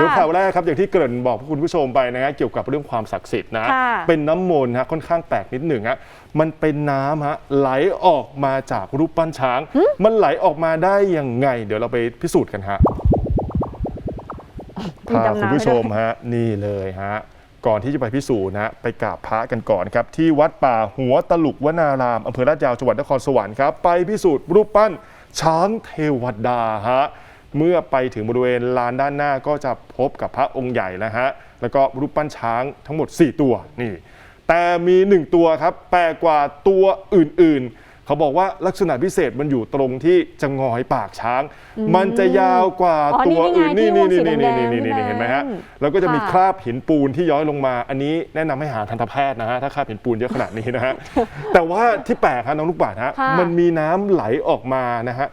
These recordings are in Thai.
เดี๋ยวข่าวแรกครับอย่างที่เกริ่นบอกคุณผู้ชมไปนะฮะเกี่ยวกับเรื่องความศักดิ์สิทธิ์นะค่ะเป็นน้ำมนต์ฮะค่อนข้างแปลกนิดหนึ่งฮะมันเป็นน้ำฮะไหลออกมาจากรูปปั้นช้าง มันไหลออกมาได้ยังไง เดี๋ยวเราไปพิสูจน์กันฮะมีพาดำน้ำคุณผู้ชมฮะนี่เลยฮะก่อนที่จะไปพิสูจน์นะฮะไปกราบพระกันก่อนครับ ที่วัดป่าหัวตลุกวนารามอำเภอลาดยาวจังหวัดนครสวรรค์ครับไปพิสูจน์รูปปั้นช้างเทวดาฮะ เมื่อไปถึงบริเวณลานด้านหน้าก็จะพบกับพระองค์ใหญ่แล้วฮะแล้วก็รูปปั้นช้างทั้งหมด 4 ตัวนี่แต่มี 1 ตัวครับแปลกกว่าตัวอื่นๆ เขาบอกว่าลักษณะพิเศษมันอยู่ตรงที่จะงอยปากช้าง มันจะยาวกว่าอ๋อตัวอื่นนี่นี่ไงนี่ที่นี่วงสีนี่นี่แดงๆนี่เห็นไหมฮะนั่นแล้วก็จะมีค่ะคราบหินปูนที่ย้อยลงมา อันนี้แนะนำให้หาทันตแพทย์นะฮะถ้าคราบหินปูนเยอะขนาดนี้นะฮะแต่ว่าที่แปลกฮะน้องลูกบาศก์ฮะค่ะมันมีน้ำไหลออกมานะฮะ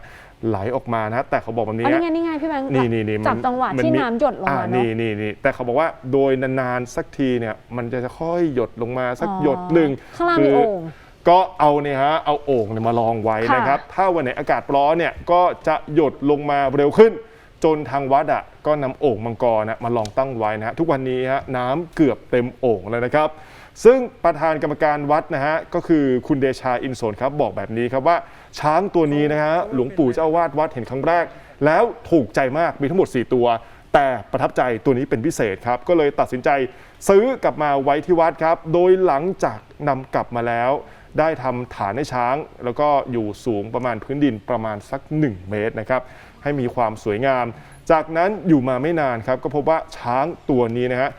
ไหลออกมานะฮะแต่เขาบอกแบบนี้อันนี้ฮะไงนี่ไงพี่แบงค์นี่นี่นี่จับจังหวะมัที่มีน้ำหยดลงอ่มาเนาะนี่นี่นี่แต่เขาบอกว่าโดยนานๆสักทีเนี่ยมันจะค่อยหยดลงมาสักอ๋อหยดหนึ่งข้างล่างมีคืโอ่งก็เอาเนี่ยฮะเอาโอ่งเนี่ยมาลองไว้ค่ะนะครับ ถ้าวันไหนอากาศร้อนเนี่ยก็จะหยดลงมาเร็วขึ้น จนทางวัดอะก็นำโอ่งมังกรนะมาลองตั้งไว้นะฮะทุกวันนี้ฮะน้ำเกือบเต็มโอ่งแล้วนะครับ ซึ่งประธานกรรมการวัดนะฮะก็คือคุณเดชาอินโสนครับบอกแบบนี้ครับว่าช้างตัวนี้นะฮะหลวงปู่เจ้าวาดวัดเห็นครั้งแรก แล้วถูกใจมากมีทั้งหมด 4 ตัว แต่ประทับใจตัวนี้เป็นพิเศษครับก็เลยตัดสินใจซื้อกลับมาไว้ที่วัดครับ โดยหลังจากนำกลับมาแล้ว ได้ทำฐานให้ช้าง แล้วก็อยู่สูงประมาณพื้นดินประมาณสัก 1 เมตรนะครับให้มีความสวยงาม จากนั้นอยู่มาไม่นานครับก็พบว่าช้างตัวนี้นะฮะ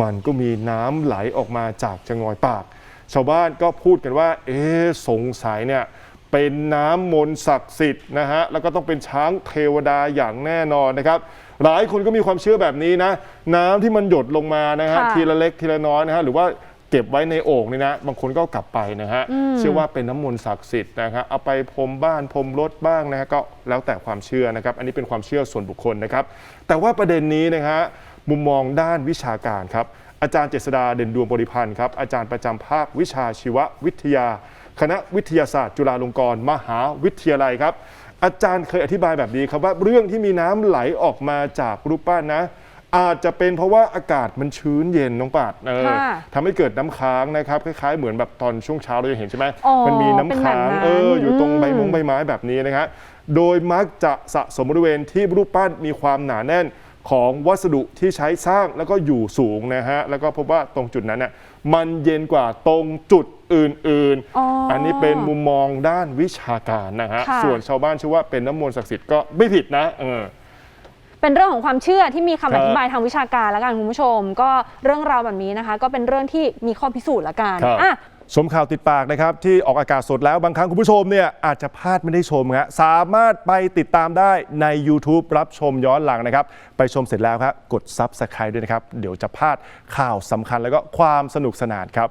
มันก็มีน้ำไหลออกมาจากจะงอยปาก ชาวบ้านก็พูดกันว่า เอ๊ะสงสัยเนี่ยเป็นน้ำมนต์ศักดิ์สิทธิ์นะฮะแล้วก็ต้องเป็นช้างเทวดาอย่างแน่นอนนะครับ หลายคนก็มีความเชื่อแบบนี้นะ น้ำที่มันหยดลงมานะฮะค่ะทีละเล็กทีละน้อยนะฮะหรือว่า เก็บไว้ในโอ่งนี่นะ บางคนก็เอากลับไปนะฮะ เชื่อว่าเป็นน้ำมนต์ศักดิ์สิทธิ์นะครับเอาไปพรมบ้านพรมรถบ้างนะฮะก็แล้วแต่ความเชื่อนะครับ อันนี้เป็นความเชื่อส่วนบุคคลนะครับ แต่ว่าประเด็นนี้นะฮะมุมมองด้านวิชาการครับ อาจารย์เจษดาเด่นดวงบริพันธ์ครับ อาจารย์ประจำภาควิชาชีววิทยา คณะวิทยาศาสตร์ จุฬาลงกรณ์มหาวิทยาลัยครับ อาจารย์เคยอธิบายแบบนี้ครับว่าเรื่องที่มีน้ำไหลออกมาจากรูปปั้นนะ อาจจะเป็นเพราะว่าอากาศมันชื้นเย็นน้องปาดเออค่ะทำให้เกิดน้ำค้างนะครับคล้ายๆเหมือนแบบตอนช่วงเช้าเราจะเห็นใช่ไหมอ๋อมันมีน้ำค้างเป็นแบบนั้น เอออยู่ตรงใบมงอืมใบไม้แบบนี้นะครับโดยมักจะสะสมบริเวณที่รูปปั้นมีความหนาแน่นของวัสดุที่ใช้สร้างแล้วก็อยู่สูงนะฮะแล้วก็พบว่าตรงจุดนั้นน่ะมันเย็นกว่าตรงจุดอื่นอ๋อๆอั อันนี้เป็นมุมมองด้านวิชาการนะฮะ ค่ะ ส่วนชาวบ้านเชื่อว่าเป็นน้ำมนต์ศักดิ์สิทธิ์ก็ไม่ผิดนะเออ เป็นเรื่องของความเชื่อที่มีคำครัอบธิบายทางวิชาการแล้วกันคุณผู้ชม ก็เรื่องราวแบบนี้นะคะ ก็เป็นเรื่องที่มีข้อพิสูจน์ละกันครับอะชมข่าวติดปากนะครับ ที่ออกอากาศสดแล้วบางครั้งคุณผู้ชมเนี่ยอาจจะพลาดไม่ได้ชมฮะสามารถไปติดตามได้ใน YouTube รับชมย้อนหลังนะครับ ไปชมเสร็จแล้วครับ กด Subscribe ด้วยนะครับ เดี๋ยวจะพลาดข่าวสำคัญแล้วก็ความสนุกสนานครับ